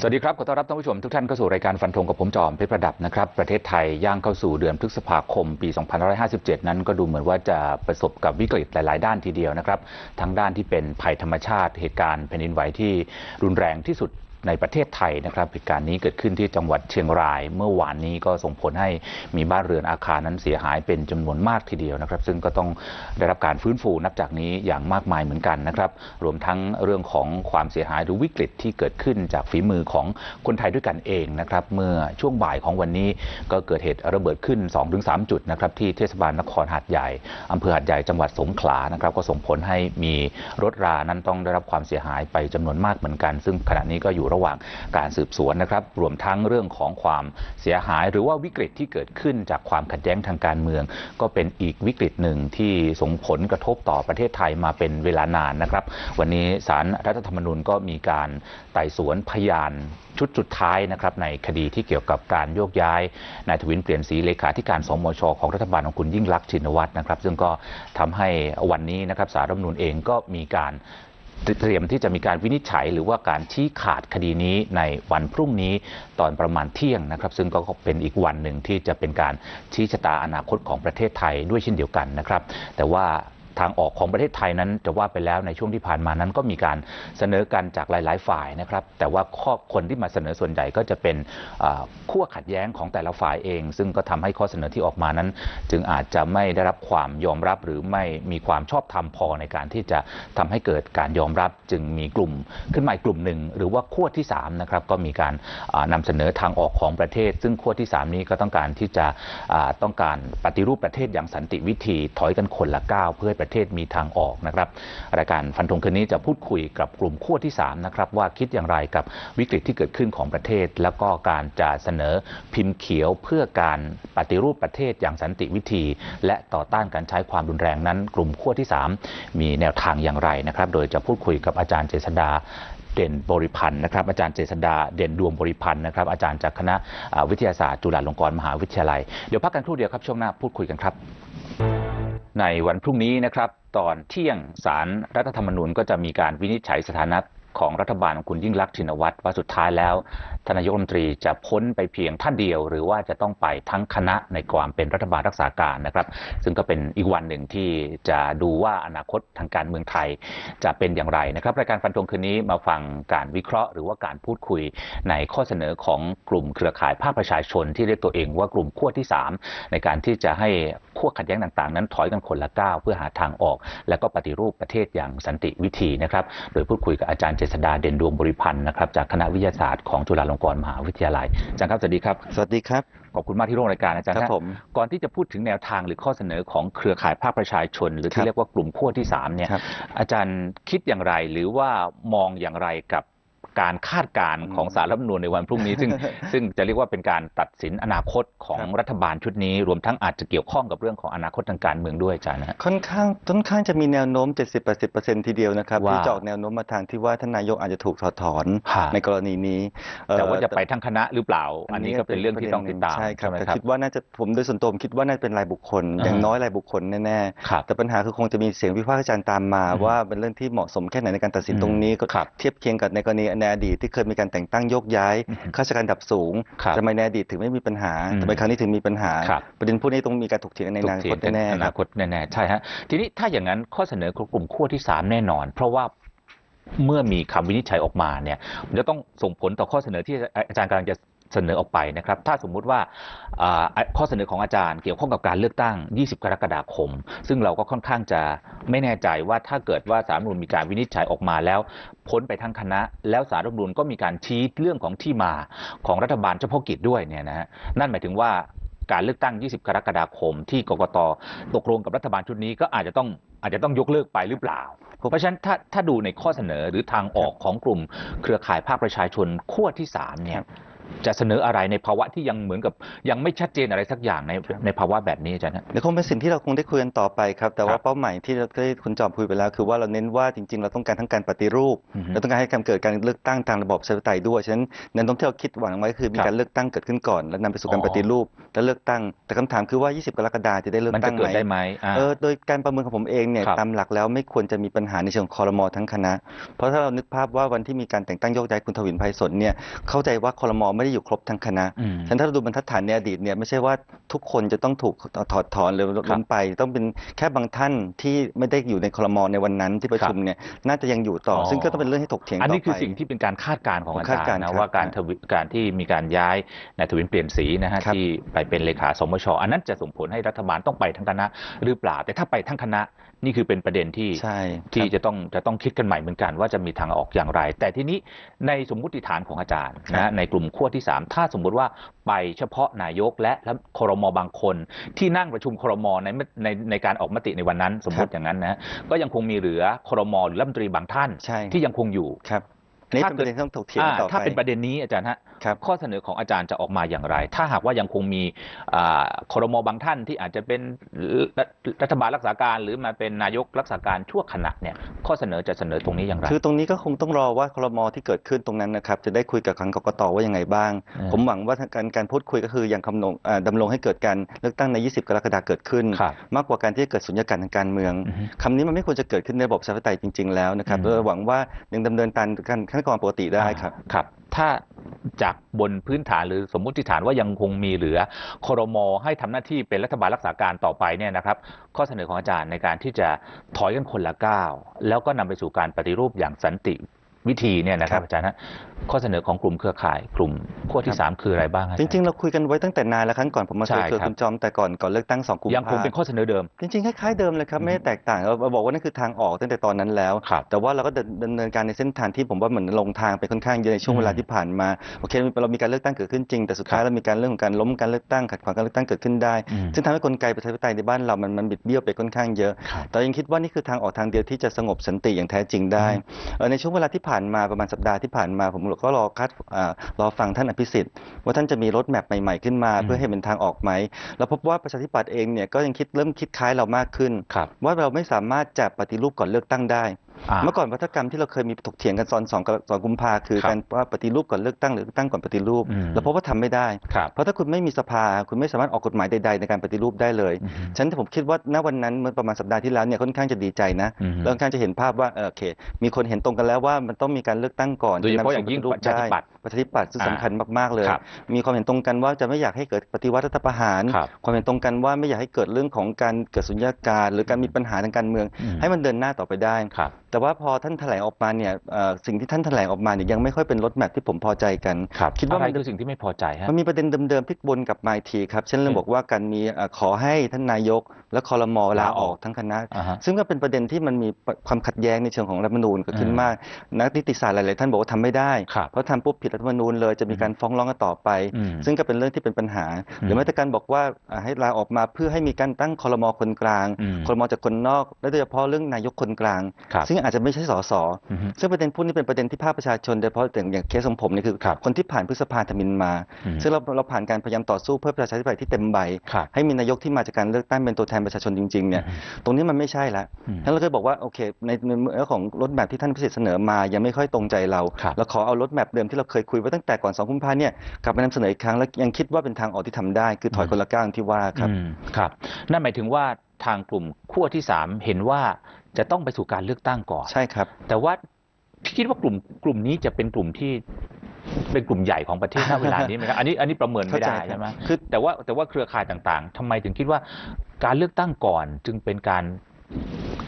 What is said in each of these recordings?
สวัสดีครับ ขอต้อนรับท่านผู้ชมทุกท่านเข้าสู่รายการฟันธงกับผมจอมเพชรประดับนะครับ ประเทศไทยย่างเข้าสู่เดือนพฤษภาคมปี 2557 นั้นก็ดูเหมือนว่าจะประสบกับวิกฤตหลาย ๆ ด้านทีเดียวนะครับ ทั้งด้านที่เป็นภัยธรรมชาติเหตุการณ์แผ่นดินไหวที่รุนแรงที่สุด ในประเทศไทยนะครับเหตุการณ์นี้เกิดขึ้นที่จังหวัดเชียงราย เมื่อวานนี้ก็ส่งผลให้มีบ้านเรือนอาคารนั้นเสียหายเป็นจำนวนมากทีเดียวนะครับ ซึ่งก็ต้องได้รับการฟื้นฟูนับจากนี้อย่างมากมายเหมือนกันนะครับรวมทั้งเรื่องของความเสียหายหรือวิกฤตที่เกิดขึ้นจากฝีมือของคนไทยด้วยกันเองนะครับเมื่อช่วงบ่ายของวันนี้ก็เกิดเหตุระเบิดขึ้น 2-3 จุดนะครับที่เทศบาลนครหาดใหญ่อำเภอหาดใหญ่จังหวัดสงขลานะครับก็ส่งผลให้มีรถรานั้นต้องได้รับความเสียหายไปจำนวนมากเหมือนกัน ซึ่งขณะนี้ก็อยู่ระหว่างการสืบสวนนะครับ รวมทั้งเรื่องของความเสียหาย หรือว่าวิกฤตที่เกิดขึ้นจากความขัดแย้งทางการเมือง ก็เป็นอีกวิกฤตหนึ่งที่ส่งผลกระทบต่อประเทศไทยมาเป็นเวลานานนะครับ วันนี้ศาลรัฐธรรมนูญก็มีการไต่สวนพยานชุดสุดท้ายนะครับในคดีที่เกี่ยวกับการโยกย้ายนายทวินเปลี่ยนสีเลขาธิการสมชของรัฐบาลของคุณยิ่งลักษณ์ชินวัตรนะครับ ซึ่งก็ทำให้วันนี้นะครับสารรัฐธรรมนูญเองก็มีการ เตรียมที่จะมีการวินิจฉัย หรือว่าการชี้ขาดคดีนี้ในวันพรุ่งนี้ตอนประมาณเที่ยงนะครับ ซึ่งก็เป็นอีกวันหนึ่งที่จะเป็นการชี้ชะตาอนาคตของประเทศไทยด้วยเช่นเดียวกันนะครับ แต่ว่า ทางออกของประเทศไทยนั้นจะว่าไปแล้วในช่วงที่ผ่านมานั้นก็มีการเสนอกันจากหลาย ๆ ฝ่ายนะครับ แต่ว่าข้อคนที่มาเสนอส่วนใหญ่ก็จะเป็นขั้วขัดแย้งของแต่ละฝ่ายเอง ซึ่งก็ทำให้ข้อเสนอที่ออกมานั้น จึงอาจจะไม่ได้รับความยอมรับหรือไม่มีความชอบธรรมพอในการที่จะทำให้เกิดการยอมรับ จึงมีกลุ่มขึ้นมาอีกกลุ่มหนึ่งหรือว่าขั้วที่3นะครับก็มีการอ่านำเสนอทางออกของประเทศ ซึ่งขั้วที่ 3 นี้ก็ต้องการที่จะต้องการปฏิรูปประเทศอย่างสันติวิธีถอยกันคนละก้าวเพื่อให้ประเทศมีทางออกนะครับรายการฟันธงคืนนี้จะพูดคุยกับกลุ่มขั้วที่3นะครับว่าคิดอย่างไรกับวิกฤตที่เกิดขึ้นของประเทศ แล้วก็การจะเสนอพิมพ์เขียวเพื่อการปฏิรูปประเทศอย่างสันติวิธี และต่อต้านการใช้ความรุนแรงนั้น กลุ่มขั้วที่ 3 มีแนวทางอย่างไรนะครับ โดยจะพูดคุยกับอาจารย์เจษดาเด่นบริพันธ์นะครับอาจารย์เจษดาเด่นดวงบริพันธ์นะครับอาจารย์จากคณะวิทยาศาสตร์จุฬาลงกรณ์มหาวิทยาลัย เดี๋ยวพักกันครู่เดียวครับช่วงหน้าพูดคุยกันครับ ในวันพรุ่งนี้นะครับ ตอนเที่ยงสารรัฐธรรมนูญก็จะมีการวินิจฉัยสถานะ ของรัฐบาลของคุณยิ่งลักษณ์ชินวัตรว่าสุดท้ายแล้วทานนายกรัฐมนตรีจะพ้นไปเพียงท่านเดียว หรือว่าจะต้องไปทั้งคณะในความเป็นรัฐบาลรักษาการนะครับ ซึ่งก็เป็นอีกวันหนึ่งที่จะดูว่าอนาคตทางการเมืองไทยจะเป็นอย่างไรนะครับรายการฟันธงคืนนี้มาฟังการวิเคราะห์ หรือว่าการพูดคุยในข้อเสนอของกลุ่มเครือข่ายภาคประชาชน ที่เรียกตัวเองว่ากลุ่มขั้วที่ 3 ในการที่จะให้ขั้วขัดแย้งต่างๆ นั้นถอยกันคนละก้าวเพื่อหาทางออก และก็ปฏิรูปประเทศอย่างสันติวิธีนะครับ โดยพูดคุยกับอาจารย์เจษดาเด่นดวงบริพันธ์นะครับจากคณะวิทยาศาสตร์ของจุฬาลงกรณ์มหาวิทยาลัยอาจารย์ครับสวัสดีครับ สวัสดีครับ ขอบคุณมากที่ร่วมรายการอาจารย์ครับฮะผมก่อนที่จะพูดถึงแนวทางหรือข้อเสนอของเครือข่ายภาคประชาชน หรือครัที่บเรียกว่ากลุ่มขั้วที่สามเนี่ยครับอาจารย์คิดอย่างไรหรือว่ามองอย่างไรกับ การคาดการณ์ของสารรัฐธรรมนูญในวันพรุ่งนี้ ซึ่งซึ่งจะเรียกว่าเป็นการตัดสินอนาคตของครับรัฐบาลชุดนี้ รวมทั้งอาจจะเกี่ยวข้องกับเรื่องของอนาคตทางการเมืองด้วยอาจารย์นะฮะค่อนข้างค่อนข้างจะมีแนวโน้ม 70-80%ทีเดียวนะครับว่าที่จะออกแนวโน้มมาทางที่ว่าท่านนายกอาจจะถูกถอดถอนฮะในกรณีนี้เอ่อแต่ว่าจะไปทั้งคณะหรือเปล่า อันนี้ก็เป็นเรื่องที่ต้องติดตามใช่ครับไหมแต่ครับคิดว่าน่าจะผมโดยส่วนตัวผมคิดว่าน่าจะเป็นรายบุคคลอ่าอย่างน้อยรายบุคคลแน่ครับๆแต่ปัญหาคือคงจะมีเสียงวิพากษ์วิจารณ์ตามมาอืมว่าเป็นเรื่องที่เหมาะสมแค่ไหนในการตัดสินอืมตรงนี้ก็ครับเทียบเคียงกับในกรณีในอดีตที่เคยมีการแต่งตั้งโยกย้ายอืมข้าราชการระดับสูงครับทำไมในอดีตถึงไม่มีปัญหาอืมทำไมครั้งนี้ถึงมีปัญหาครับประเด็นพวกนี้ต้องมีการถกเถียงกันในอนาคตแน่ๆอคนารับคตแน่ๆใช่ฮะทีนี้ถ้าอย่างนั้นข้อเสนอของกลุ่มขั้วที่ 3 แน่นอน เพราะว่าเมื่อมีคำวินิจฉัยออกมาเนี่ยมันจะต้องส่งผลต่อข้อเสนอที่อาจารย์กำลังจะ เสนอออกไปนะครับ ถ้าสมมุติว่าข้อเสนอของอาจารย์เกี่ยวข้องกับการเลือกตั้ง 20 กรกฎาคม ซึ่งเราก็ค่อนข้างจะไม่แน่ใจว่าถ้าเกิดว่าสารรัฐมนูญมีการวินิจฉัยออกมาแล้ว พ้นไปทั้งคณะ แล้วสารรัฐมนูญก็มีการชี้เรื่องของที่มาของรัฐบาลเฉพาะกิจด้วยเนี่ยนะฮะนั่นหมายถึงว่าการเลือกตั้ง 20 กรกฎาคม ที่กกตตกลงกับรัฐบาลชุดนี้ก็อาจจะต้องอาจจะต้องยกเลิกไปหรือเปล่า เพราะฉะนั้นถ้าถ้าดูในข้อเสนอหรือทางออกของกลุ่มเครือข่ายภาคประชาชนขั้วที่3เนี่ย จะเสนออะไรในภาวะที่ยังเหมือนกับยังไม่ชัดเจนอะไรสักอย่างในในภาวะแบบนี้อาจารย์ฮะเดี๋ยวคงเป็นสิ่งที่เราคงได้คุยกันต่อไปครับ แต่ครัว่าบเป้าหมายที่เราได้คุณจอมคุยไปแล้ว คือว่าเราเน้นว่าจริงๆ เราต้องการทั้งการปฏิรูปอือฮึเราต้องการให้การเกิดการเลือกตั้งทางระบอบประชาธิปไตยด้วยฉะนั้นแนวโน้มที่เราคิดหวังไว้คือมีครับการเลือกตั้งเกิดขึ้นก่อน แล้วนำไปสู่การอ๋อปฏิรูปและเลือกตั้ง แต่คำถามคือว่า 20 กรกฎาคมจะได้เลือกมันตั้จะงเกิดไหมได้ไหมอ่าเออโดยการประเมินของผมเองเนี่ยครับตามหลักแล้วไม่ควรจะมีปัญหาในเชิงคอรมอทั้งคณะ เพราะถ้าเรานึกภาพว่าวันที่มีการแต่งตั้งโยกย้ายคุณทวินไพศาลเนี่ยเข้าใจว่าคอรมอไม่ได้อยู่ครบทั้งคณะอืมฉะนั้นถ้าเราดูบรรทัดฐานในอดีตเนี่ยไม่ใช่ว่าทุกคนจะต้องถูกถอดถอนหรือล้มไป ต้องเป็นแค่บางท่านที่ไม่ได้อยู่ในคอรมอในวันนั้นที่ประชุมเนี่ยน่าจะยังอยู่ต่อออซึ่งก็ต้องเป็นเรื่องให้ถกเถียงอันต่อนี้คือไปสิ่งที่เป็นการคาดการณ์ของผมอาคาดจารการณ์ย์นะครับว่าการทวิการที่มีการย้ายนายทวินเปลี่ยนสีนะฮะครับที่ไปเป็นเลขาสมชอันนั้นจะส่งผลให้รัฐบาลต้องไปทั้งคณะหรือเปล่าแต่ถ้าไปทั้งคณะ นี่คือเป็นประเด็นที่ใช่ที่ครับจะต้องจะต้องคิดกันใหม่เหมือนกันว่าจะมีทางออกอย่างไร แต่ทีนี้ในสมมุติฐานของอาจารย์ครันะบในกลุ่มขั้วที่ 3 ถ้าสมมุติว่าไปเฉพาะนายกและและครมบางคน ที่นั่งประชุมครมในในในการออกมติในวันนั้น สมมติอย่างนั้นนะก็ยังคงมีเหลือครมหรือรัฐมนตรีบางท่านใช่ที่ที่ยังคงอยู่ครับอันนี้ถ้าเป็นเกิดประเด็นที่ต้องถกเถียงอ่าต่อไปถ้าเป็นประเด็นนี้อาจารย์ฮะครับ ข้อเสนอของอาจารย์จะออกมาอย่างไร ถ้าหากว่ายังคงมีอ่าครมบางท่านที่อาจจะเป็นรัฐรัฐบาลรักษาการ หรือมาเป็นนายกรักษาการชั่วขณะเนี่ยข้อเสนอจะเสนอตรงนี้อย่างไรคือตรงนี้ก็คงต้องรอว่าครมที่เกิดขึ้นตรงนั้นนะครับจะได้คุยกับทางกกตว่ายังไงบ้างอืมผมหวังว่าทางการการพูดคุยก็คือยังคำนงอ่าดำรงให้เกิดการเลือกตั้งใน 20 กรกฎาคมเกิดขึ้นครับมากกว่าการที่จะเกิดสุญญากาศทางการเมืองอือฮึคำนี้มันไม่ควรจะเกิดขึ้นในระบบประชาธิปไตยจริง ๆแล้วนะครับอืมเราหวังว่ายังดำเนินตามการขั้นตอนปกติได้ครับอ่าครับ ถ้าจากบนพื้นฐานหรือสมมุติฐานว่ายังคงมีเหลือครมให้ทำหน้าที่เป็นรัฐบาลรักษาการต่อไปเนี่ยนะครับ ข้อเสนอของอาจารย์ในการที่จะถอยกันคนละก้าวแล้วก็นำไปสู่การปฏิรูปอย่างสันติ วิธีเนี่ยนะครับครับอาจารย์ฮะข้อเสนอของกลุ่มเครือข่ายกลุ่มขั้วที่สามคืออะไรบ้างฮะจริงๆ เราคุยกันไว้ตั้งแต่นานแล้วครั้งก่อนผมมาใช่เคยคุยครับคุณจอมแต่ก่อนก่อนเลือกตั้งสองกุมยังคงภาเป็นข้อเสนอเดิม จริงๆคล้ายๆเดิมเลยครับอืมไม่ได้แตกต่างเราเราบอกว่านั่นคือทางออกตั้งแต่ตอนนั้นแล้วครับแต่ว่าเราก็ดำเนินการในเส้นทางที่ผมว่าเหมือนลงทางไปค่อนข้างเยอะในช่วงอืมเวลาที่ผ่านมาโอเคเรามีการเลือกตั้งเกิดขึ้นจริงแต่สุดท้ายครับเรามีการเรื่องของการล้มการเลือกตั้งขัดขวางการเลือกตั้งเกิดขึ้นได้อืมซึ่งทำให้กลไกประชาธิปไตยในบ้านเรามันมันบิดเบี้ยวไปค่อนข้างเยอะครับแต่ยังคิดว่านี่คือทางออกทางเดียวที่จะสงบสันติอย่างแท้จริงได้อืมเอ่อในช่วงเวลาที่ผ่านมาประมาณสัปดาห์ที่ผ่านมา ผมก็รอคัดอ่ารอฟังท่านอภิสิทธิ์ว่าท่านจะมีรถแมพใหม่ๆขึ้นมาอืมเพื่อให้เป็นทางออกไหมแล้วพบว่าประชาธิปัตย์เองเนี่ยก็ยังคิดเริ่มคิดคล้ายเรามากขึ้นครับว่าเราไม่สามารถจะปฏิรูปก่อนเลือกตั้งได้า เมื่อก่อนวัฒกรรมที่เราเคยมีถกเถียงกันตอนสองกรสองกุมภาคือครับการว่าปฏิรูปก่อนเลือกตั้งหรือเลือกตั้งก่อนปฏิรูปอืมเราพบว่าทำไม่ได้ครับเพราะถ้าคุณไม่มีสภาคุณไม่สามารถออกกฎหมายใด ๆ ในการปฏิรูปได้เลยอืมฉะนันผมคิดว่าณวันนั้นเมื่อประมาณสัปดาห์ที่แล้วเนี่ยค่อนข้างจะดีใจนะอืมแล้วค่อนข้างจะเห็นภาพว่าเออโอเค มีคนเห็นตรงกันแล้วว่ามันต้องมีการเลือกตั้งก่อนโดยเฉพาะอย่างจนำสู่ยิ่งปฏิรูประชาธิปัตย์ได้ประชาธิปัตย์ซึ่งอ่าสำคัญมากๆเลยครับมีความเห็นตรงกันว่าจะไม่อยากให้เกิดปฏิวัติรัฐประหารครับความเห็นตรงกันว่าไม่อยากให้เกิดเรื่องของการเกิดสุญญากาศหรือการมีปัญหาทางการเมืองอืมให้มันเดินหน้าต่อไปได้ครับแต่ว่าพอท่านแถลงออกมาเนี่ยเอ่อสิ่งที่ท่านแถลงออกมาเนี่ยยังไม่ค่อยเป็นรถแมพที่ผมพอใจกันครับคิดว่าอะไรมันคือสิ่งที่ไม่พอใจฮะมันมีประเด็นเดิมๆพลิกวนกลับมาอีกทีครับ เช่นเรื่องเช่นบอกว่าการมีเอ่อขอให้ท่านนายก และคอรมอลาลาออออกกทั้งคณะอ่าฮะซึ่งก็เป็นประเด็นที่มันมีความขัดแย้งในเชิงของรัฐธรรมนูญเกิดขึ้นอืมมาก นักนิติศาสตร์หลายๆท่านบอกว่าทำไม่ได้ครับเพราะทำปุ๊บผิดรัฐธรรมนูญเลยจะมีการฟ้องร้องกันต่อไปอืมซึ่งก็เป็นเรื่องที่เป็นปัญหาอืมหรือแม้แต่การบอกว่าอ่าให้ลาออกมาเพื่อให้มีการตั้งคอรมอคนกลางอืมคอรมอจากคนนอก และโดยเฉพาะเรื่องนายกคนกลางครับซึ่งอาจจะไม่ใช่สสอือฮึซึ่งประเด็นพวกนี้เป็นประเด็นที่ภาคประชาชนโดยเฉพาะอย่างอย่างเคสของผมเนี่ยคือครับคนที่ผ่านพฤษภาธมินมาอืมซึ่งเราเราผ่านการพยายามต่อสู้เพื่อประชาธิปไตยที่เต็มใบครับให้มีนายกที่มาจากการเลือกตั้งเป็นตัวแทนประชาชนจริงๆเนี่ยอืมตรงนี้มันไม่ใช่ละอืมท่านเราก็บอกว่าโอเคในในเรื่องของรถแมพที่ท่านพิเศษเสนอมายังไม่ค่อยตรงใจเราครับเราขอเอารถแมพเดิมที่เราเคยคุยไว้ตั้งแต่ก่อนสองกุมภาเนี่ยกลับมานำเสนออีกครั้งแล้วยังคิดว่าเป็นทางออกที่ทำได้ คือถอยคนละก้าวอย่างที่ว่าครับอืมครับ นั่นหมายถึงว่าทางกลุ่มขั้วที่สามเห็นว่า จะต้องไปสู่การเลือกตั้งก่อนใช่ครับ แต่ว่าคิดว่ากลุ่มกลุ่มนี้จะเป็นกลุ่มที่เป็นกลุ่มใหญ่ของประเทศณเวลานี้ไหมครับอันนี้อันนี้ประเมินไม่ได้เข้าใจครับใช่ไหมคือแต่ว่าแต่ว่าเครือข่ายต่างๆทำไมถึงคิดว่าการเลือกตั้งก่อนจึงเป็นการ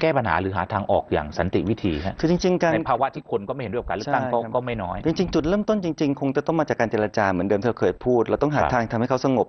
แก้ปัญหาหรือหาทางออกอย่างสันติวิธีฮะคือจริง ๆการในภาวะที่คนก็ไม่เห็นด้วยกับการเลือกตั้งใช่ก็ครับก็ไม่น้อย จริงๆ จุดเริ่มต้นจริง ๆ คงจะต้องมาจากการเจรจาเหมือนเดิมที่เราเคยพูด เราต้องหาครับทางทำให้เขาสงบ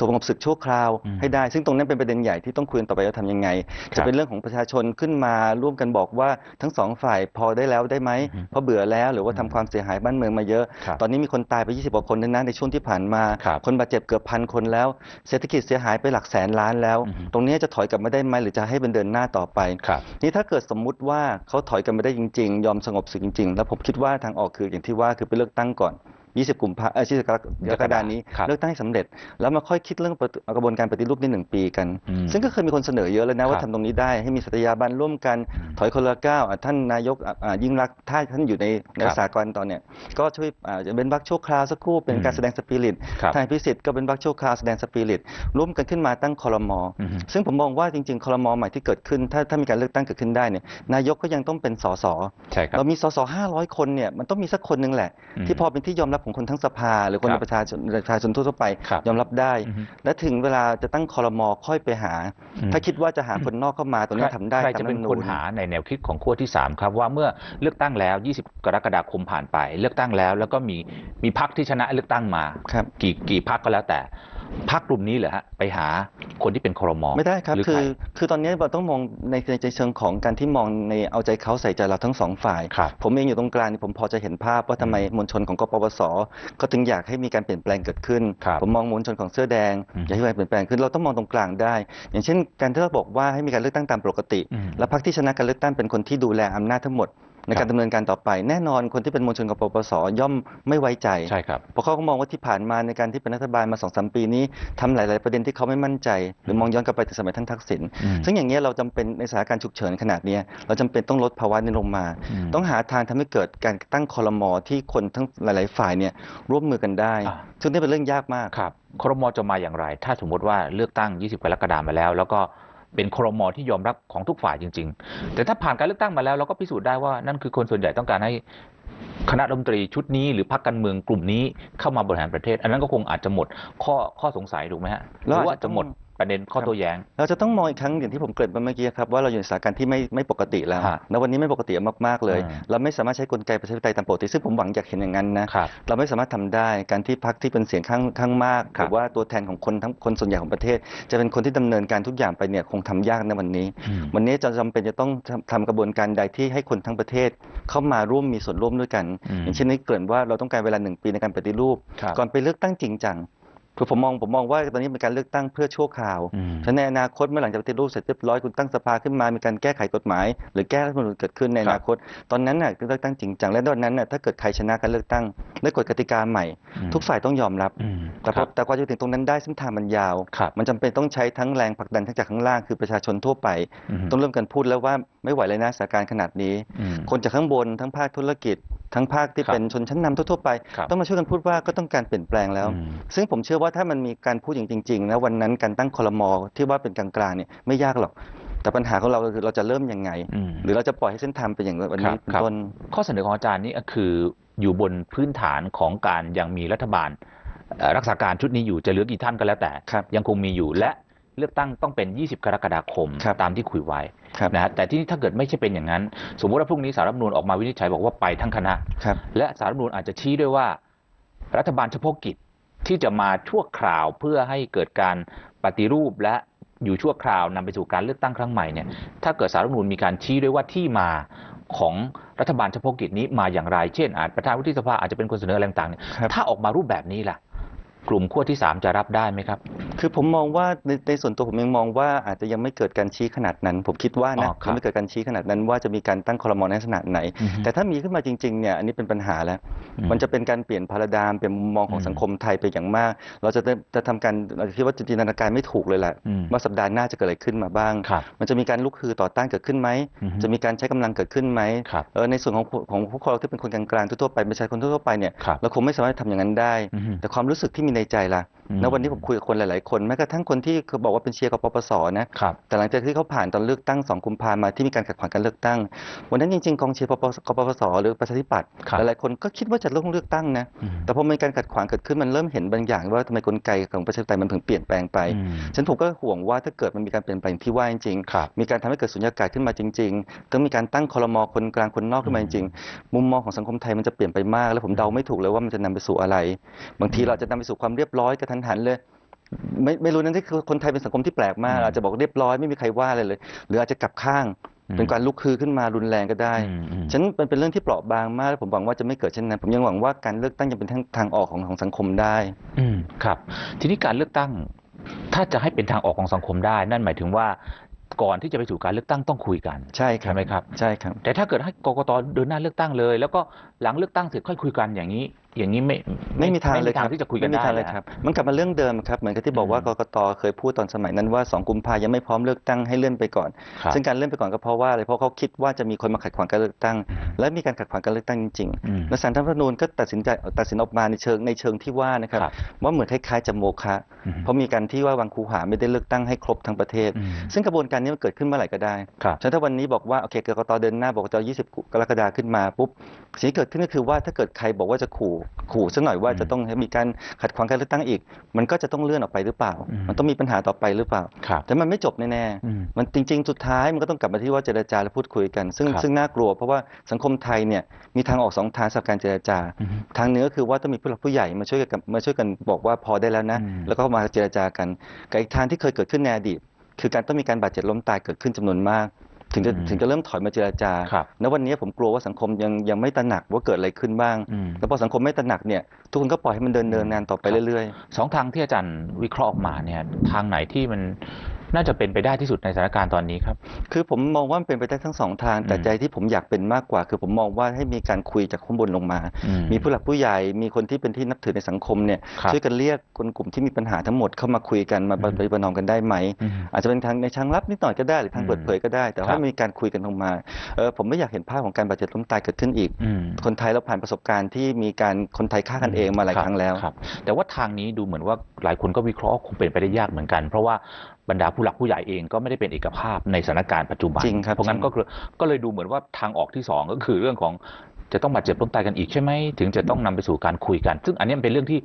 สงบศึกชั่วคราวอืมให้ได้ ซึ่งตรงนั้นเป็นประเด็นใหญ่ที่ต้องคุยกันต่อไปว่าทำยังไงครัจะบเป็นเรื่องของประชาชนขึ้นมาร่วมกันบอกว่าทั้งสองฝ่ายพอได้แล้วได้ไหมอืมเพราะเบื่อแล้วหรือว่าอืทำมความเสียหายบ้านเมืองมาเยอะครับตอนนี้มีคนตายไป 20กว่าคนทั้งนั้นในช่วงที่ผ่านมาครับคนบาดเจ็บเกือบพันคนแล้ว เศรษฐกิจเสียหายไปหลักแสนล้านแล้วอืมตรงนี้จะถอยกลับมาได้ไหมหรือจะให้เป็นเดินหน้าต่อไปครับนี่ถ้าเกิดสมมุติว่าเขาถอยกันไม่ได้จริงๆยอมสงบศึกจริงๆแล้วผมคิดว่าทางออกคืออย่างที่ว่าคือไปเลือกตั้งก่อน 20กุมภาเออ20กรกฎานี้ครับเลือกตั้งให้สำเร็จ แล้วมาค่อยคิดเรื่องปฏิกระบวนการปฏิรูปในหนึ่งปีกันอืมซึ่งก็เคยมีคนเสนอเยอะแล้วนะว่าครับทำตรงนี้ได้ให้มีสัตยาบันร่วมกันอืมถอยคนละก้าวอะท่านนายกอะอะยิ่งรักษณ์ถ้าท่านอยู่ในในครับสากลตอนเนี้ยก็ช่วยอ่าจะเป็นบักชั่วคราวสักครู่เป็นการอืมแสดงสปิริตครับทางพิสิทธิ์ก็เป็นบักชั่วคราวแสดงสปิริตร่วมกันขึ้นมาตั้งคอรมออืมซึ่งผมมองว่าจริงๆคอรมอใหม่ที่เกิดขึ้น ถ้าถ้ามีการเลือกตั้งเกิดขึ้นได้เนี่ยนายกก็ยังต้องเป็นสสใช่ครับเรามีสสห้าร้อยคนเนี่ยมันต้องมีสักคนหนึงแหละอืมที่พอเป็นที่ยอมรับของคนทั้งสภา หรือคนครับประชาชนประชาชนทั่วๆไปครับยอมรับได้อืมและถึงเวลาจะตั้งคอรมอค่อยไปหาอืมถ้าคิดว่าจะหาคนนอกเข้ามาตรงนี้ทำได้ใครตามจะเป็นรัฐธรรมคนหาในแนวคิดของขั้วที่ 3 ครับ ว่าเมื่อเลือกตั้งแล้ว 20 กรกฎาคมผ่านไป เลือกตั้งแล้ว แล้วก็มีมีพักที่ชนะเลือกตั้งมาครับกี่กี่พักก็แล้วแต่ พักกลุ่มนี้เหรอฮะไปหาคนที่เป็นครมไม่ได้ครับหรือคืใคอรคือตอนนี้เราต้องมองในในในเชิงของการที่มองในเอาใจเขาใส่ใจเราทั้งสองฝ่ายครับผมเองอยู่ตรงกลางนี่ผมพอจะเห็นภาพว่าทำไมมวลชนของกปปสก็ถึงอยากให้มีการเปลี่ยนแปลงเกิดขึ้นครับผมมองมวลชนของเสื้อแดงอืมอยากให้มีการเปลี่ยนแปลงขึ้นเราต้องมองตรงกลางได้ อย่างเช่น การที่เราบอกว่าให้มีการเลือกตั้งตามปกติอืมและพรรคที่ชนะการเลือกตั้งเป็นคนที่ดูแลอำนาจทั้งหมด ในครัการบดำเนินการต่อไป แน่นอนคนที่เป็นมวลชนกปปสย่อมไม่ไว้ใจใช่ครับเพราะเขาก็มองว่าที่ผ่านมาในการที่เป็นรัฐบาลมาสองสามปีนี้ทำหลาย ๆ ประเด็นที่เขาไม่มั่นใจ หรือมองย้อนกลับไปถึงสมัยท่านทักษิณอืมซึ่งอย่างนี้ยเราจำเป็นในสถานการณ์ฉุกเฉินขนาดเนี้ยเราจำเป็นต้องลดภาวะนี้ลงมาอืมต้องหาทางทำให้เกิดการตั้งคอรมอที่คนทั้งหลาย ๆ ฝ่ายเนี่ยร่วมมือกันได้อ่าซึ่งนี่เป็นเรื่องยากมากครับครมจะมาอย่างไร ถ้าสมมติว่าเลือกตั้ง 20กรกฎาคมมาแล้ว แล้วก็ เป็นครมอที่ยอมรับของทุกฝ่ายจริง ๆ แต่ถ้าผ่านการเลือกตั้งมาแล้วเราก็พิสูจน์ได้ว่านั่นคือคนส่วนใหญ่ต้องการให้คณะรัฐมนตรีชุดนี้หรือพรรคการเมืองกลุ่มนี้เข้ามาบริหารประเทศ อันนั้นก็คงอาจจะหมดข้อข้อสงสัยถูกไหมฮะหรือว่าจะหมด ประเด็นข้อครับโต้แย้ง เราจะต้องมองอีกครั้งอย่างที่ผมเกริ่นไปเมื่อกี้ครับว่าเราอยู่ในสถานการณ์ที่ไม่ไม่ปกติแล้วฮะแล้ววันนี้ไม่ปกติมากๆเลยอืมเราไม่สามารถใช้กลไกประชาธิปไตยตามปกติซึ่งผมหวังอยากเห็นอย่างนั้นนะครับเราไม่สามารถทำได้การที่พรรคที่เป็นเสียงข้างข้างมากคหรับรือว่าตัวแทนของคนทั้งคนส่วนใหญ่ของประเทศ จะเป็นคนที่ดำเนินการทุกอย่างไปเนี่ยคงทำยากในวันนี้อืมวันนี้จะจำเป็นจะต้องทำทำกระบวนการใดที่ให้คนทั้งประเทศ เข้ามาร่วมมีส่วนร่วมด้วยกันอืมอย่างเช่นนี้เกริ่นว่าเราต้องการเวลาหนึ่งปีในการปฏิรูปครับก่อนไปเลือกตั้งจริงจัง คือผมมองผมมองว่าตอนนี้เป็นการเลือกตั้งเพื่อชั่วคราวอืมฉะนั้นในอนาคตเมื่อหลังจากปฏิรูปเสร็จเรียบร้อยคุณตั้งสภาขึ้นมามีการแก้ไขกฎหมาย หรือแก้รัฐธรรมนูญเกิดขึ้นในอนาคต ตอนนั้นน่ะเลือกตั้งจริงจังและตอนนั้นน่ะถ้าเกิดใครชนะการเลือกตั้งและกฎกติกาใหม่อืมทุกฝ่ายต้องยอมรับอืมแต่พคอรับแต่กว่าจะถึงตรงนั้นได้เส้นทางมันยาวครับมันจำเป็นต้องใช้ทั้งแรงผลักดันทั้งจากข้างล่างคือประชาชนทั่วไปอืมต้องเริ่มกันพูดแล้วว่า ไม่ไหวเลยนะสถานการณ์ขนาดนี้อืมคนจากข้างบนทั้งภาคธุรกิจ ทั้งภาคที่ครับเป็นชนชั้นนำทั่วๆไปครับต้องมาช่วยกันพูดว่าก็ต้องการเปลี่ยนแปลงแล้วอืมซึ่งผมเชื่อว่าถ้ามันมีการพูดอย่างจริงๆนะวันนั้นการตั้งคอรมอที่ว่าเป็นกลางๆเนี่ยไม่ยากหรอกแต่ปัญหาของเราก็คือเราจะเริ่มยังไงอืมหรือเราจะปล่อยให้เส้นทางเป็นอย่างวันนี้ครับเป็นครับต้นข้อเสนอของอาจารย์นี่ก็คืออยู่บนพื้นฐานของการยังมีรัฐบาลเอ่อรักษาการชุดนี้อยู่จะเหลือกี่ท่านก็แล้วแต่ครับยังคงมีอยู่และ เลือกตั้งต้องเป็น 20 กรกฎาคมครับตามที่คุยไว้ครับนะฮะแต่ที่นี่ถ้าเกิดไม่ใช่เป็นอย่างนั้น สมมติว่าพรุ่งนี้สารรัฐธรรมนูญออกมาวินิจฉัยบอกว่าไปทั้งคณะครับและสารรัฐธรรมนูญอาจจะชี้ด้วยว่า รัฐบาลเฉพาะกิจที่จะมาชั่วคราวเพื่อให้เกิดการปฏิรูปและอยู่ชั่วคราวนำไปสู่การเลือกตั้งครั้งใหม่เนี่ยถ้าเกิดสารรัฐธรรมนูญมีการชี้ด้วยว่าที่มาของรัฐบาลเฉพาะกิจนี้มาอย่างไร เช่นอาจประธานวุฒิสภาอาจจะเป็นคนเสนออะไรต่างๆเนี่ยครับถ้าออกมารูปแบบนี้ล่ะ กลุ่มขั้วที่สามจะรับได้ไหมครับ คือผมมองว่าในในส่วนตัวผมยังมองว่าอาจจะยังไม่เกิดการชี้ขนาดนั้น ผมคิดว่านะอ๋อครับยังไม่เกิดการชี้ขนาดนั้นว่าจะมีการตั้งคอรมอในลักษณะไหนอือฮึแต่ถ้ามีขึ้นมาจริงๆเนี่ยอันนี้เป็นปัญหาแล้วอืมมันจะเป็นการเปลี่ยนพาราดามเปลี่ยนมุมมองของอืมสังคมไทยไปอย่างมาก เราจะจะทำการเราคิดว่าจินตนาการไม่ถูกเลยแหละอืมว่าสัปดาห์หน้าจะเกิดอะไรขึ้นมาบ้างครับมันจะมีการลุกคือต่อต้านเกิดขึ้นไหมอือฮึจะมีการใช้กำลังเกิดขึ้นไหมครับเออในส่วนของของพวกเราที่เป็นคนกลางๆทั่วๆไปประชาชนทั่วๆไปเนี่ยครับเราคงไม่สามารถทำอย่างนั้นได้อือฮึแต่ความรู้สึกที่มีในใจล่ะอืมณวันนี้ผมคุยกับคนหลาย ๆ คนแม้กระทั่งคนที่เคยบอกว่าเป็นเชียร์กปปสนะครับแต่หลังจากที่เขาผ่านตอนเลือกตั้งสองกุมภามาที่มีการขัดขวางการเลือกตั้ง วันนั้นจริง ๆกองเชียร์ปปสกปปสหรือประชาธิปัตย์ครับหลาย ๆ คนก็คิดว่าจะลงเลือกตั้งนะอืมแต่พอมีการขัดขวางเกิดขึ้นมันเริ่มเห็นบางอย่างว่าทำไมกลไกของประชาธิปไตยมันถึงเปลี่ยนแปลงไปอืมฉะนันผมก็ห่วงว่าถ้าเกิดมันมีการเปลี่ยนแปลงที่ว่าจริงครับๆมีการทำให้เกิดสุญญากาศขึ้นมาจริงๆต้องมีการตั้งคอรมอคนกลางคนนอกขึ้นมาจริง ๆ มุมมองของสังคมไทยมันจะเปลี่ยนไปมาก แล้วผมเดาไม่ถูกเลยว่ามันจะนำไปสู่อะไร บางทีเราจะนำไปสู่ความเรียบร้อยกระทันหันเลย ไม่ไม่รู้นั่นที่คือคนไทยเป็นสังคมที่แปลกมากอืมอาจจะบอกเรียบร้อยไม่มีใครว่าเลยเลย หรืออาจจะกลับข้างอืมเป็นการลุกคือขึ้นมารุนแรงก็ได้อืมอืมฉะนันมันเป็นเรื่องที่เปราะบางมากและผมหวังว่าจะไม่เกิดเช่นนั้น ผมยังหวังว่าการเลือกตั้งยังเป็นทางทางออกของของสังคมได้ อืมครับ ทีนี้การเลือกตั้ง ถ้าจะให้เป็นทางออกของสังคมได้ นั่นหมายถึงว่าก่อนที่จะไปสู่การเลือกตั้งต้องคุยกัน ใช่ครับใช่ไหมครับ ใช่ครับ แต่ถ้าเกิดให้กกตเดินหน้าเลือกตั้งเลย แล้วก็หลังเลือกตั้งเสร็จค่อยคุยกันอย่างนี้ อย่างนี้ไม่ไม่มีทางไม่เลยมีคทารังบที่จะคุยกันไม่มีได้ทางเลยนะครับ มันกลับมาเรื่องเดิมครับ เหมือนกับที่บอกว่าอืกมกตเคยพูดตอนสมัยนั้นว่า 2 กุมภายังไม่พร้อมเลือกตั้งให้เลื่อนไปก่อนครับซึ่งการเลื่อนไปก่อนก็เพราะว่าอะไรเพราะเขาคิดว่าจะมีคนมาขัดขวางการเลือกตั้งอืมและมีการขัดขวางการเลือกตั้งจริงอืมๆและศาลรัฐธรรมนูญก็ตัดสินใจตัดสินออกมาในเชิงในเชิงที่ว่านะครับครับว่าเหมือนคล้ายๆจะโมฆะอืมเพราะมีการที่ว่าบางคูหาไม่ได้เลือกตั้งให้ครบทั้งประเทศอืมซึ่งกระบวนการนี้มันเกิดขึ้นเมื่อไหร่ก็ได้ครับฉะนั้นถ้าวันนี้บอกว่าโอเคกกตเดินหน้าบอกว่าจะเอา20 กรกฎาคมขึ้นมาปุ๊บสิ่งที่เกิดขึ้นก็คือว่าถ้าเกิดใครบอกว่าจะขู่ขู่สักหน่อยว่าอืมจะต้องให้มีการขัดขวางการเลือกตั้งอีก มันก็จะต้องเลื่อนออกไปหรือเปล่าอืมมันต้องมีปัญหาต่อไปหรือเปล่าครับแต่มันไม่จบแน่อืมๆมันจริง ๆ สุดท้ายมันก็ต้องกลับมาที่ว่าเจรจาและพูดคุยกัน ซึ่งครับซึ่งน่ากลัว เพราะว่าสังคมไทยเนี่ยมีทางออกสองทางสำหรับการเจรจาอืมทางหนึงก็คือว่าต้องมีผู้หลักผู้ใหญ่มาช่วยกันมาช่วยกันบอกว่าพอได้แล้วนะอืมแล้วก็มาเจรจากันกับอีกทางที่เคยเกิดขึ้นในอดีตคือการต้องมีการบาดเจ็บล้มตายเกิดขึ้นจำนวนมาก ถึงจะอืมถึงจะเริ่มถอยมาเจรจาครับณวันนี้ผมกลัวว่าสังคมยังยังไม่ตระหนักว่าเกิดอะไรขึ้นบ้างอืมแล้วพอสังคมไม่ตระหนักเนี่ยทุกคนก็ปล่อยให้มันเดินเนินนานต่อไปครับเรื่อยสองทางที่อาจารย์วิเคราะห์ออกมาเนี่ยทางไหนที่มัน น่าจะเป็นไปได้ที่สุดในสถานการณ์ตอนนี้ครับๆคือผมมองว่ามันเป็นไปได้ทั้งสองทาง แต่อืมใจที่ผมอยากเป็นมากกว่า คือผมมองว่าให้มีการคุยจากข้างบนลงมาอืมีผู้หลักผู้ใหญ่ มีคนที่เป็นที่นับถือในสังคมเนี่ยครับช่วยกันเรียกคนกลุ่มที่มีปัญหาทั้งหมดเข้ามาคุยกันมาอืมปฏิบัตินอมกันได้ไหมอืมอาจจะเป็นทางในทางลับนิดหน่อยก็ได้หรือทางอืมเปิดเผยก็ได้ แต่ครัว่าบมีการคุยกันลงมาเออผมไม่อยากเห็นภาพของการบาดเจ็บล้มตายเกิดขึ้นอีกอืมคนไทยเราผ่านประสบการณ์ที่มีการคนไทยฆ่ากันเองมาหลายครั้งแล้วครับแต่ว่าทางนี้ดูเหมือนว่าหลายคนก็วิเคราะห์ว่าคงเป็นไปได้ยากเหมือนกัน เพราะว่า บรรดาผู้หลักผู้ใหญ่เองก็ไม่ได้เป็นเอกภาพในสถานการณ์ปัจจุบันจริงครับเพราะงั้นจริงก็คือก็เลยดูเหมือนว่าทางออกที่สองก็คือเรื่องของ จะต้องมาเจ็บล้มตายกันอีกใช่ไหมถึงจะต้องนำไปสู่การคุยกัน ซึ่งอันนี้มันเป็นเรื่องที่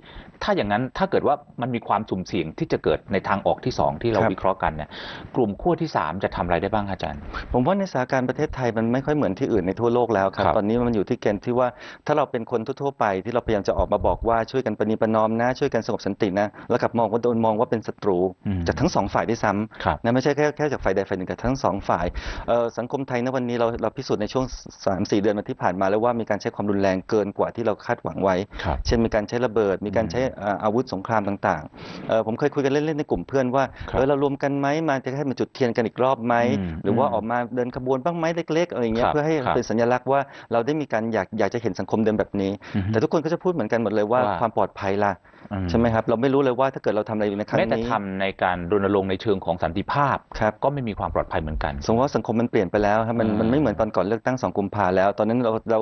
ถ้าอย่างนั้นถ้าเกิดว่ามันมีความสุ่มเสี่ยงที่จะเกิดในทางออกที่สองที่เราวิเคราะห์กันเนี่ยกลุ่มขั้วที่สามจะทำอะไรได้บ้างอาจารย์ ผมว่าในสถานการณ์ประเทศไทยมันไม่ค่อยเหมือนที่อื่นในทั่วโลกแล้วครับครับตอนนี้มันอยู่ที่เกณฑ์ที่ว่าถ้าเราเป็นคนทั่วๆไปที่เราพยายามจะออกมาบอกว่าช่วยกันประนีประนอมนะช่วยกันสงบสันตินะแล้วกลับมองว่าโดนมองว่าเป็นศัตรูอืมจากทั้งสองฝ่ายด้วยซ้ำครับนะไม่ใช่แค่แค่จากฝ่ายใดฝ่ายหนึ่งแต่ทั้งสองฝ่ายเอ่อสังคมไทยในวันนี้เราเราพิสูจน์ในช่วงสามสี่เดือนมาที่ผ่านมาแล้วว่ามีการใช้ความรุนแรงเกินกว่าที่เราคาดหวังไว้ครับเช่นมีการใช้ระเบิด มีการใช้เอ่ออาวุธสงครามต่างๆเอ่อผมเคยคุยกันเล่นๆในกลุ่มเพื่อนว่าครับเออเรารวมกันไหมมาจะให้มาจุดเทียนกันอีกรอบไหมอืมหรือว่าอืมออกมาเดินขบวนบ้างไหมเล็กๆอะไรเงี้คยรับเพื่อให้ครับเป็นสัญลักษณ์ว่าเราได้มีการอยากอยากจะเห็นสังคมเดินแบบนี้อือฮึแต่ทุกคนก็จะพูดเหมือนกันหมดเลยว่าว่าความปลอดภัยล่ะอืใช่ไหมครับ เราไม่รู้เลยว่าถ้าเกิดเราทำอะไรอยู่ในครั้งแม้แต่นี้ทำในการรณรงค์ในเชิงของสันติภาพครับก็ไม่มีความปลอดภัยเหมือนกันสมมติว่าสังคมมันเปลี่ยนไปแล้วครับมันอ่ามัมันไม่เหมือนตอนก่อนเลือกตั้งสองกุมภาแล้ว ตอนนั้นเราเราเรา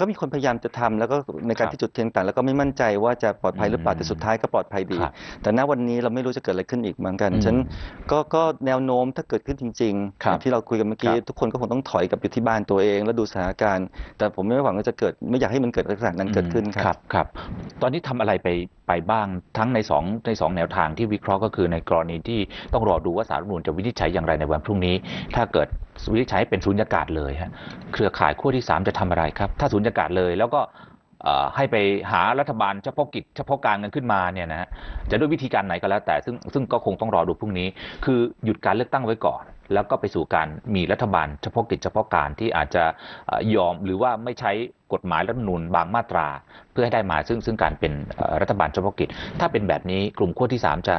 ก็มีคนพยายามจะทำแล้วก็ในการครับที่จุดเทียนต่างแล้วก็ไม่มั่นใจว่าจะปลอดภัยหรือเปล่าอืมแต่สุดท้ายก็ปลอดภัยดีครับแต่ณวันนี้เราไม่รู้จะเกิดอะไรขึ้นอีกเหมือนกันอืมฉะนันก็ก็แนวโน้มถ้าเกิดขึ้นจริงๆครับอย่างที่เราคุยกันเมื่อกี้ครับทุกคนก็คงต้องถอยกลับอยู่ที่บ้านตัวเอง แล้วดูสถานการณ์ แต่ผมไม่หวังว่าจะเกิดไม่อยากให้มันเกิดลักษณะนั้นเกิดขึ้นคครัรับบครับตอนนี้ทำอะไรไปไปบ้างทั้งในสองในสองแนวทางที่วิเคราะห์ก็คือในกรณีที่ต้องรอดูว่าสารรัฐธรรมนูญจะวินิจฉัยอย่างไรในวันพรุ่งนี้ ถ้าเกิดวินิจฉัยเป็นศูนยากาศเลยฮะเครือข่ายขั้วที่สามจะทำอะไรครับ ถ้าศูนยากาศเลยแล้วก็ให้ไปหารัฐบาลเฉพาะกิจเฉพาะการกันขึ้นมาเนี่ยนะฮะจะด้วยวิธีการไหนก็แล้วแต่ซึ่งซึ่งก็คงต้องรอดูพรุ่งนี้ คือหยุดการเลือกตั้งไว้ก่อน แล้วก็ไปสู่การมีรัฐบาลเฉพาะกิจเฉพาะการที่อาจจะยอมหรือว่าไม่ใช้กฎหมายรัฐมนูญบางมาตรา เพื่อให้ได้มาซึ่งซึ่งการเป็นรัฐบาลเฉพาะกิจ ถ้าเป็นแบบนี้กลุ่มขั้วที่สามจะ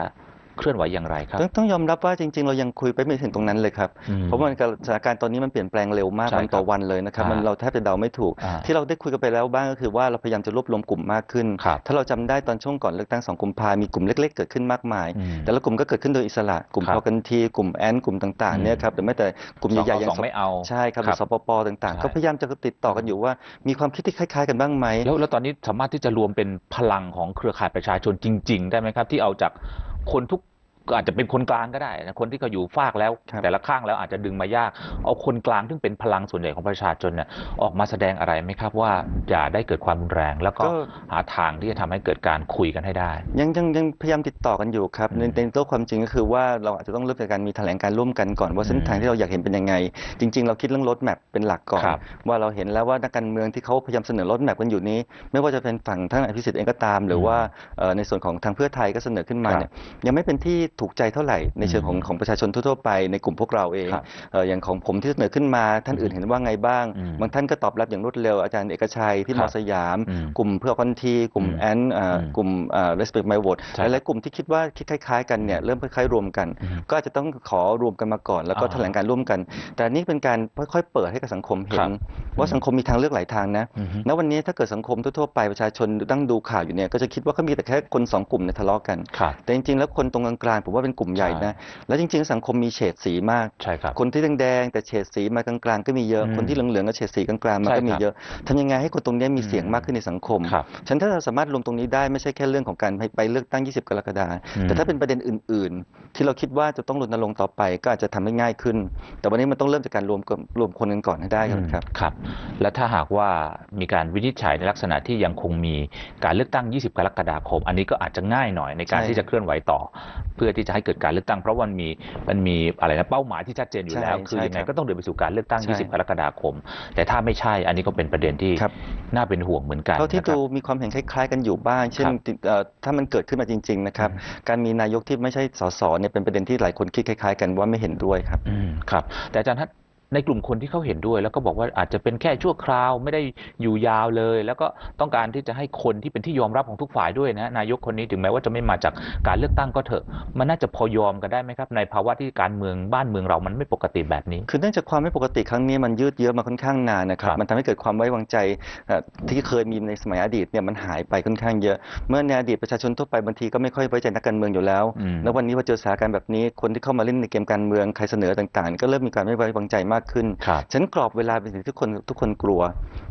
เคลื่อนไหวอย่างไรครับต้องต้องยอมรับว่าจริง ๆ เรายังคุยไปไม่ถึงตรงนั้นเลยครับอืมเพราะมันการสถานการณ์ตอนนี้มันเปลี่ยนแปลงเร็วมากใช่วันต่อครับวันเลยนะครับอ่ามัมันเราแทบจะเดาไม่ถูกอ่าที่เราได้คุยกันไปแล้วบ้างก็คือว่าเราพยายามจะรวบรวมกลุ่มมากขึ้นครับถ้าเราจำได้ตอนช่วงก่อนเลือกตั้งสองกุมภามีกลุ่มเล็ก ๆ เกิดขึ้นมากมายอืมแต่ละกลุ่มก็เกิดขึ้นโดยอิสระ กลุ่มครับพอกันทีกลุ่มแอนกลุ่มต่างอืๆมเนี่ยครับหรือแม้แต่กลุ่มใหญ่ๆอย่าสองงไม่เอาใช่ครับหครัรืบอสปปต่างใช่ๆก็พยายามจะติดต่อกันอยู่ว่า มีความคิดที่คล้าย ๆ กันบ้างไหมแล้วแล้วตอนนี้สามารถที่จะรวมเป็นพลังของเครือข่ายประชาชนจริง ๆ ได้ไหมครับที่เอาจาก คนทุก ก็อาจจะเป็นคนกลางก็ได้นะคนที่เขาอยู่ฝากแล้ว ครับ แต่ละข้างแล้วอาจจะดึงมายาก เอาคนกลางซึ่งเป็นพลังส่วนใหญ่ของประชาชนเนี่ยออกมาแสดงอะไรไหมครับว่าอย่าได้เกิดความรุนแรง แล้วก็ก็ หาทางที่จะทำให้เกิดการคุยกันให้ได้ ยังยังยังพยายามติดต่อกันอยู่ครับอืมในในตัวความจริงก็คือว่าเราอาจจะต้องเริ่มจากการมีแถลงการร่วมกันก่อนว่าเส้นทางอืมที่เราอยากเห็นเป็นยังไง จริง ๆ เราคิดเรื่องรถแมพเป็นหลักก่อน ครับว่าเราเห็นแล้วว่านักการเมืองที่เขาพยายามเสนอรถแมพกันอยู่นี้ ไม่ว่าจะเป็นฝั่งท่านอภิสิทธิ์เองก็ตาม หรือว่าเอ่อในส่วนของทางเพื่อไทยก็เสนอขึ้นมาครับเนี่ยยังไม่เป็นที่ถูกใจเท่าไหร่ในเชิงของอืมของประชาชนทั่วๆไปในกลุ่มพวกเราเองครับเอ่ออย่างของผมที่เสนอขึ้นมา ท่านอื่นเห็นว่าไงบ้างอืมบางท่านก็ตอบรับอย่างรวดเร็วอาจารย์เอกชัยที่คมรับสยามอืมกลุ่มเพื่อคอนทีกลุ่มอืมแอนเอ่ออมกลุ่มเอ่อ respect my vote ใช่หลายๆกลุ่มที่คิดว่าคิดคล้ายๆกันเนี่ยเริ่มคล้ายๆรวมกันอืมก็อาจจะต้องขอรวมกันมาก่อน แล้วก็อ่าแถลงการร่วมกัน แต่อันนี่เป็นการค่อยๆเปิดให้กับสังคมเห็ครันบว่าสังคมมีทางเลือกหลายทางนะอือฮึณวันนี้ถ้าเกิดสังคมทั่วๆไปประชาชนนั่งดูข่าวอยู่เนี่ยก็จะคิดว่าเขามีแต่แค่คนสองกลุ่มเนี่ยทะเลาะกันครับแต่จริงๆแล้วคนตรงกลางๆผมว่าเป็นกลุ่มใหญ่นะ แล้วจริง ๆ สังคมมีเฉดสีมากใช่ครับคนที่แดงๆแต่เฉดสีมากลางๆก็มีเยอะอืมคนที่เหลืองๆก็เฉดสีกลางๆมันใช่ก็มีครับเยอะทำยังไงให้คนตรงเนี้ยมีเสียงอืมมากขึ้นในสังคมครับฉันถ้าเราสามารถรวมตรงนี้ได้ไม่ใช่แค่เรื่องของการให้ไปเลือกตั้ง 20 กรกฎาคมอืมแต่ถ้าเป็นประเด็นอื่น ๆ ที่เราคิดว่าจะต้องรณรงค์ต่อไปก็อาจจะทำให้ง่ายขึ้น แต่วันนี้มันต้องเริ่มจากการรวมกับรวมคนกันก่อนให้ได้ครับครับครับ และถ้าหากว่ามีการวินิจฉัยในลักษณะที่ยังคงมีการเลือกตั้ง 20 กรกฎาคม อันนี้ก็อาจจะง่ายหน่อยในการใช่ที่จะเคลื่อนไหวต่อ เพื่อที่จะให้เกิดการเลือกตั้ง เพราะมันมีมันมีอะไรนะเป้าหมายที่ชัดเจนอยู่แล้วใช่คือยังไงใช่ครับก็ต้องเดินไปสู่การเลือกตั้งใช่20 กรกฎาคม แต่ถ้าไม่ใช่อันนี้ก็เป็นประเด็นที่ครับน่าเป็นห่วงเหมือนกันเท่าที่นะครับดูมีความเห็นคล้ายๆ กันอยู่บ้างเช่นครับเอ่อถ้ามันเกิดขึ้นมาจริงๆนะครับการมีนายกที่ไม่ใช่สสเนี่ยเป็นประเด็นที่หลายคนคิดคล้าย ๆ กันว่าไม่เห็นด้วยครับอืมครับ แต่อาจารย์ทัศน์ ในกลุ่มคนที่เขาเห็นด้วย แล้วก็บอกว่าอาจจะเป็นแค่ชั่วคราวไม่ได้อยู่ยาวเลย แล้วก็ต้องการที่จะให้คนที่เป็นที่ยอมรับของทุกฝ่ายด้วยนะนายกคนนี้ถึงแม้ว่าจะไม่มาจากการเลือกตั้งก็เถอะ มันน่าจะพอยอมกันได้ไหมครับ ในภาวะที่การเมืองบ้านเมืองเรามันไม่ปกติแบบนี้ คือเนื่องจากความไม่ปกติครั้งนี้มันยืดเยื้อมาค่อนข้างนานนะครับครับมันทำให้เกิดความไว้วางใจเอ่อที่เคยมีในสมัยอดีตเนี่ยมันหายไปค่อนข้างเยอะ เมื่อในอดีตประชาชนทั่วไปบางทีก็ไม่ค่อยไว้ใจนักการเมืองอยู่แล้วอืมแล้ววันนี้พอเจอสถานการณ์แบบนี้คนที่เข้ามาเล่นในเกมการเมืองใครเสนอต่างๆ ก็เริ่มมีการไม่ไว้วางใจมากขึ้นครับฉะนันกรอบเวลาเป็นสิ่งที่ทุกคนทุกคนกลัว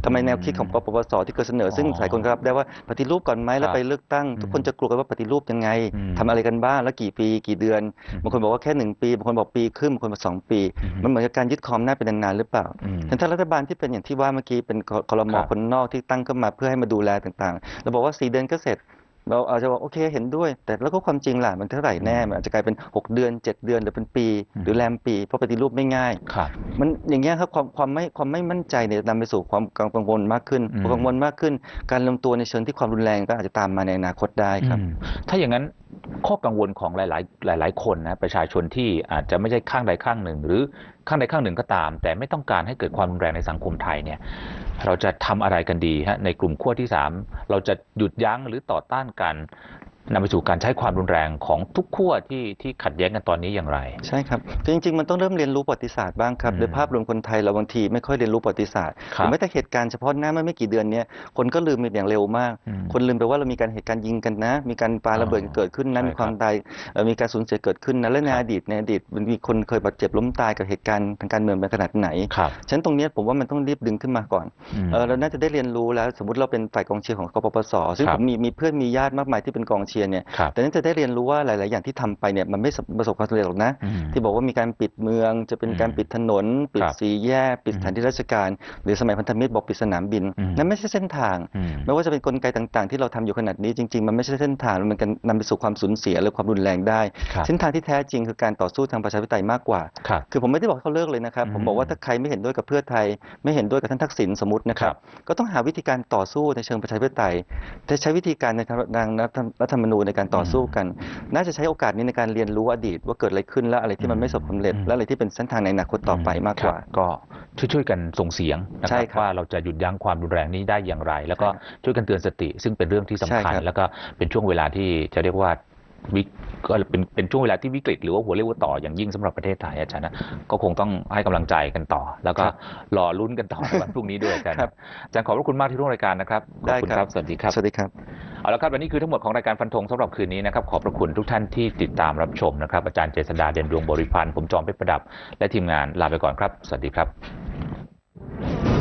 ทำไมแนวคิดของกปปสที่เคยเสนอ ซึ่งอ๋อหลายคนก็รับได้ว่าปฏิรูปก่อนไหมแล้วครับไปเลือกตั้ง ทุกคนจะกลัวกันว่าปฏิรูปยังไงอืมทำอะไรกันบ้างแล้วกี่ปีกี่เดือนอืมบางคนบอกว่าแค่หนึ่งปีบางคนบอกปีครึ่งบางคนบอกสองปีอืมมันเหมือนกับการยึดครองหน้าจเป็นนานๆหรือเปล่าอืมฉะนั้นถ้ารัฐบาลที่เป็นอย่างที่ว่าเมื่อกี้เป็นคอรมครัอบคนนอกที่ตั้งขึ้นมาเพื่อให้มาดูแลต่างๆเราบอกว่าสี่เดือนก็เสร็จ เราอาจจะบอกโอเคเห็นด้วย แต่แล้วก็ความจริงล่ะมันเท่าไหร่แน่มันอาจจะกลายเป็น 6 เดือน 7 เดือนหรือเป็นปีอืมหรือแรมปีเพราะปฏิรูปไม่ง่ายครับมันอย่างเงี้ยครับความความไม่ความไม่มั่นใจเนี่ยนำไปสู่ความกังวลมากขึ้นอืมพอกังวลมากขึ้น การลงตัวในเชิงที่ความรุนแรงก็อาจจะตามมาในอนาคตได้ครับอืมถ้าอย่างนั้น ข้อกังวลของหลาย ๆ หลาย ๆ คนนะประชาชนที่อาจจะไม่ใช่ข้างใดข้างหนึ่ง หรือข้างใดข้างหนึ่งก็ตาม แต่ไม่ต้องการให้เกิดความรุนแรงในสังคมไทยเนี่ยเราจะทำอะไรกันดีฮะในกลุ่มขั้วที่สามเราจะหยุดยั้งหรือต่อต้านกัน นำไปสู่การใช้ความรุนแรงของทุกขั้วที่ที่ขัดแย้งกันตอนนี้อย่างไร ใช่ครับคือจริงๆ มันต้องเริ่มเรียนรู้ประวัติศาสตร์บ้างครับอืมโดยภาพรวมคนไทยเราบางทีไม่ค่อยเรียนรู้ประวัติศาสตร์คหรับรือแม้แต่เหตุการณ์เฉพาะหน้าเมื่อไม่กี่เดือนเนี้ยคนก็ลืมไปอย่างเร็วมากอืมคนลืมไปว่าเรามีการเหตุการณ์ยิงกันนะ มีการปาระเบิดอ๋อเกิดขึ้นนะใช่มีความครับตายเอ่อมีการสูญเสียเกิดขึ้นนะและในครับอดีตในอดีตมันมีคนเคยบาดเจ็บล้มตายกับเหตุการณ์ทางการเมืองเป็นขนาดไหนครับฉะนั้นตรงเนี้ยผมว่ามันต้องรีบดึงขึ้นมาก่อนมเออเราน่าจะได้เรียนรู้แล้ว สมมติเราเป็นฝ่ายกองเชียร์ของกปปสซึ่งครัผบมมีมีเพื่อนมีญาติมากมายที่เป็นกองเชียร์เนี่ยครับแต่นั้นจะได้เรียนรู้ว่าหลาย ๆ อย่างที่ทำไปเนี่ยมันไม่ประสบความสำเร็จหรอกนะอืมที่บอกว่ามีการปิดเมืองจะเป็นการอืมปิดถนน ปิดครับสี่แยกปิดอืมสถานที่ราชการ หรือสมัยพันธมิตรบอกปิดสนามบินอืมนั่นไม่ใช่เส้นทางอืมไม่ว่าจะเป็นกลไกต่าง ๆ ที่เราทำอยู่ขนาดนี้จริง ๆ มันไม่ใช่เส้นทางมันกันนำไปสู่ความสูญเสียหรือความรุนแรงได้ครับเส้นทางที่แท้จริงคือการต่อสู้ทางประชาธิปไตยมากกว่าครับคือผมไม่ได้บอกให้เขาเลิกเลยนะครับผมบอกว่าถ้าใครไม่เห็นด้วยกับเพื่อไทย ไม่เห็นด้วยกับท่านทักษิณสมมตินะครับครับก็ต้องหาวิธีการต่อสู้ในเชิงประชาธิปไตยแต่ใช้วิธีการในทางรัฐธรรมนูญในการต่อสู้กัน น่าจะใช้โอกาสนี้ในการเรียนรู้อดีต ว่าเกิดอะไรขึ้นและอะไรที่มันไม่ประสบความสำเร็จอืมและอะไรที่เป็นเส้นทางในอนาคตต่อไปมากกว่าครับก็ช่วยๆกันส่งเสียงนะคใช่รับครับว่าเราจะหยุดยั้งความรุนแรงนี้ได้อย่างไร แล้วก็ใช่ครับช่วยกันเตือนสติ ซึ่งเป็นเรื่องที่สำใช่คัญครับแล้วก็เป็นช่วงเวลาที่จะเรียกว่าวิ กก็เป็นเป็นช่วงเวลาที่วิกฤตหรือว่าหัวเรียวหัวต่ออย่างยิ่งสำหรับประเทศไทยอาจารย์นะก็คงต้องให้กำลังใจกันต่อ แล้วก็ครับรอลุ้นกันต่อในวันพรุ่งนี้ด้วยอาจารย์ครับอาจารย์ขอบพระคุณมากที่ร่วมรายการนะครับขอบได้คุณคครัรับบสวัสดีครับสวัสดีครับเอาละครับวันนี้คือทั้งหมดของรายการฟันธงสำหรับคืนนี้นะครับขอบพระคุณทุกท่านที่ติดตามรับชมนะครับอาจารย์เจษดาเด่นดวงบริพันธ์ผมจอมเพชรประดับ และทีมงานลาไปก่อนครับ สวัสดีครับ